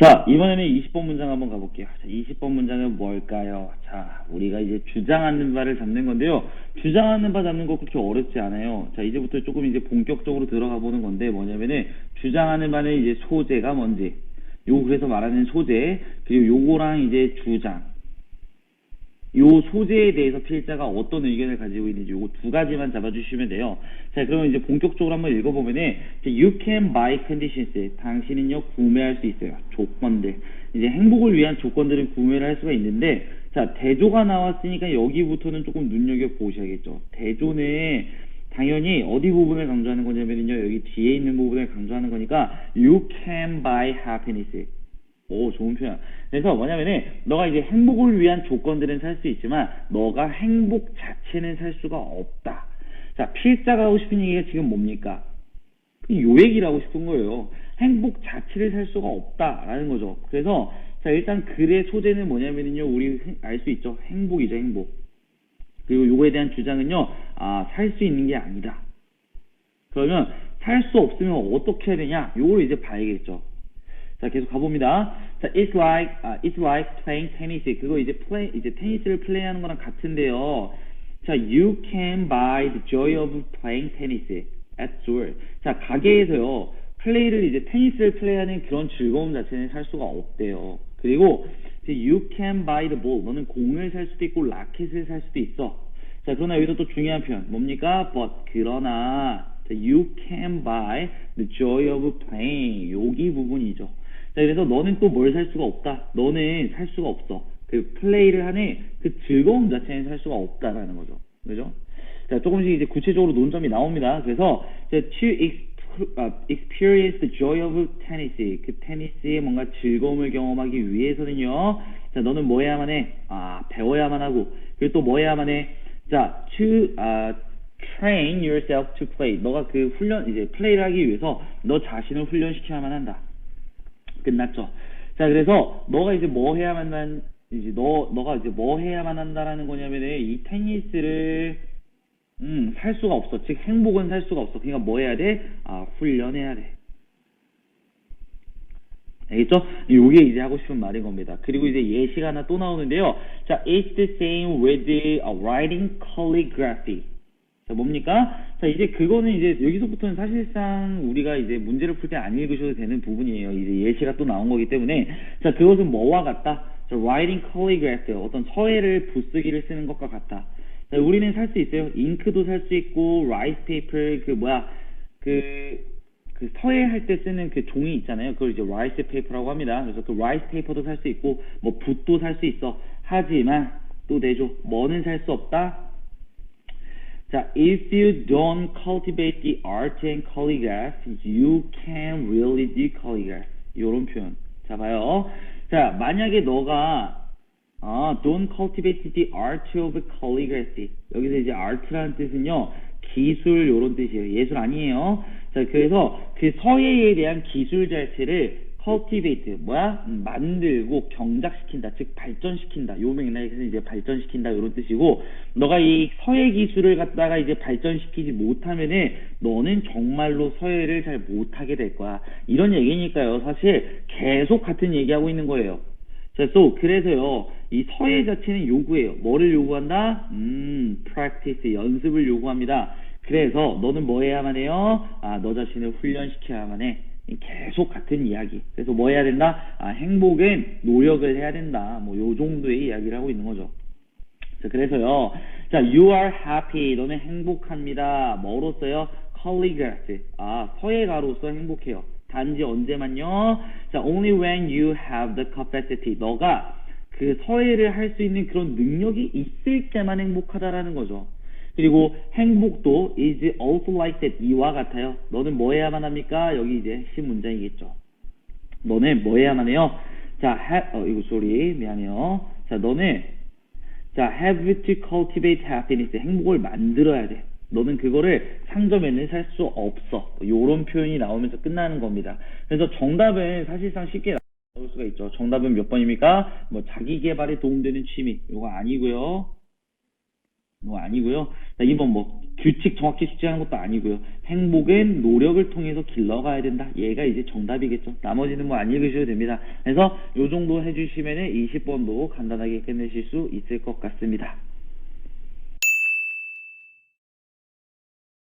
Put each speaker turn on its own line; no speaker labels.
자, 이번에는 20번 문장 한번 가볼게요. 자, 20번 문장은 뭘까요? 자, 우리가 이제 주장하는 바를 잡는 건데요. 주장하는 바 잡는 거 그렇게 어렵지 않아요. 자, 이제부터 조금 이제 본격적으로 들어가 보는 건데 뭐냐면은 주장하는 바는 이제 소재가 뭔지, 요 그래서 말하는 소재, 그리고 요거랑 이제 주장, 요 소재에 대해서 필자가 어떤 의견을 가지고 있는지 요거 두 가지만 잡아주시면 돼요. 자, 그러면 이제 본격적으로 한번 읽어보면은 you can buy conditions. 당신은요 구매할 수 있어요. 조건들. 이제 행복을 위한 조건들은 구매를 할 수가 있는데 자 대조가 나왔으니까 여기부터는 조금 눈여겨 보셔야겠죠. 대조는 당연히 어디 부분을 강조하는 거냐면요 여기 뒤에 있는 부분을 강조하는 거니까 you can buy happiness. 오, 좋은 표현. 그래서 뭐냐면은, 너가 이제 행복을 위한 조건들은 살 수 있지만, 너가 행복 자체는 살 수가 없다. 자, 필자가 하고 싶은 얘기가 지금 뭡니까? 요 얘기를 하고 싶은 거예요. 행복 자체를 살 수가 없다라는 거죠. 그래서, 자, 일단 글의 소재는 뭐냐면은요, 우리 알 수 있죠. 행복이죠, 행복. 그리고 요거에 대한 주장은요, 아, 살 수 있는 게 아니다. 그러면, 살 수 없으면 어떻게 해야 되냐? 요걸 이제 봐야겠죠. 자, 계속 가봅니다. 자, it's like, 아, it's like playing tennis. 그거 이제 play, 이제 테니스를 플레이하는 거랑 같은데요. 자, you can buy the joy of playing tennis at store. 자, 가게에서요, 플레이를 이제 테니스를 플레이하는 그런 즐거움 자체는 살 수가 없대요. 그리고, 이제 you can buy the ball. 너는 공을 살 수도 있고, 라켓을 살 수도 있어. 자, 그러나 여기서 또 중요한 표현. 뭡니까? but, 그러나, 자, you can buy the joy of playing. 여기 부분이죠. 자, 그래서 너는 또 뭘 살 수가 없다. 너는 살 수가 없어. 그 플레이를 하는 그 즐거움 자체는 살 수가 없다라는 거죠. 그죠? 자, 조금씩 이제 구체적으로 논점이 나옵니다. 그래서 to 아, experience the joy of tennis. 그 테니스의 뭔가 즐거움을 경험하기 위해서는요. 자, 너는 뭐 해야만 해? 아, 배워야만 하고. 그리고 또 뭐 해야만 해? 자, to 아, train yourself to play. 너가 그 훈련 이제 플레이를 하기 위해서 너 자신을 훈련시켜야만 한다. 끝났죠. 자, 그래서 너가 이제 뭐 해야만 한 이제 너 너가 이제 뭐 해야만 한다라는 거냐면은 이 테니스를 음, 살 수가 없어. 즉 행복은 살 수가 없어. 그러니까 뭐 해야 돼? 아, 훈련해야 돼. 알겠죠? 요게 이제 하고 싶은 말인 겁니다. 그리고 이제 예시가 하나 또 나오는데요. 자, it's the same with the uh, writing calligraphy. 자, 뭡니까? 자, 이제 그거는 이제 여기서부터는 사실상 우리가 이제 문제를 풀 때 안 읽으셔도 되는 부분이에요. 이제 예시가 또 나온 거기 때문에. 자, 그것은 뭐와 같다? 자, writing calligraphy. 어떤 서예를 붓쓰기를 쓰는 것과 같다. 자, 우리는 살 수 있어요. 잉크도 살 수 있고, 라이스 페이퍼, 그 뭐야, 그, 그 서예 할 때 쓰는 그 종이 있잖아요. 그걸 이제 라이스 페이퍼라고 합니다. 그래서 그 라이스 페이퍼도 살 수 있고, 뭐 붓도 살 수 있어. 하지만, 또 내줘. 뭐는 살 수 없다? 자, if you don't cultivate the art and calligraph, you can really do calligraph. 요런 표현. 자, 봐요. 자, 만약에 너가 아, don't cultivate the art of calligraphy. 여기서 이제 art라는 뜻은요, 기술 요런 뜻이에요. 예술 아니에요. 자, 그래서 그 서예에 대한 기술 자체를 cultivate 뭐야? 음, 만들고 경작시킨다. 즉 발전시킨다. 요 맥락에서 이제 발전시킨다 요런 뜻이고 너가 이 서예 기술을 갖다가 이제 발전시키지 못하면은 너는 정말로 서예를 잘 못하게 될 거야. 이런 얘기니까요. 사실 계속 같은 얘기하고 있는 거예요. 자, so 그래서요. 이 서예 자체는 요구해요. 뭐를 요구한다? 음, practice 연습을 요구합니다. 그래서 너는 뭐 해야만 해요? 아, 너 자신을 훈련시켜야만 해. 계속 같은 이야기. 그래서 뭐 해야 된다? 아, 행복은 노력을 해야 된다. 뭐 요 정도의 이야기를 하고 있는 거죠. 자, 그래서요. 자, you are happy. 너는 행복합니다. 뭐로써요? calligraphy. 아, 서예가로서 행복해요. 단지 언제만요? 자, only when you have the capacity. 너가 그 서예를 할 수 있는 그런 능력이 있을 때만 행복하다라는 거죠. 그리고 행복도 is also like that. 이와 같아요. 너는 뭐 해야만 합니까? 여기 이제 핵심 문장이겠죠. 너는 뭐 해야만 해요? 자, have, 어, 이거 소리, 미안해요. 자, 너는, 자, have to cultivate happiness. 행복을 만들어야 돼. 너는 그거를 상점에는 살 수 없어. 요런 표현이 나오면서 끝나는 겁니다. 그래서 정답은 사실상 쉽게 나올 수가 있죠. 정답은 몇 번입니까? 뭐, 자기 개발에 도움되는 취미. 요거 아니고요 뭐 아니고요. 자, 2번 뭐 규칙 정확히 숙지하는 것도 아니고요. 행복엔 노력을 통해서 길러가야 된다. 얘가 이제 정답이겠죠. 나머지는 뭐 안 읽으셔도 됩니다. 그래서 요 정도 해주시면 20번도 간단하게 끝내실 수 있을 것 같습니다.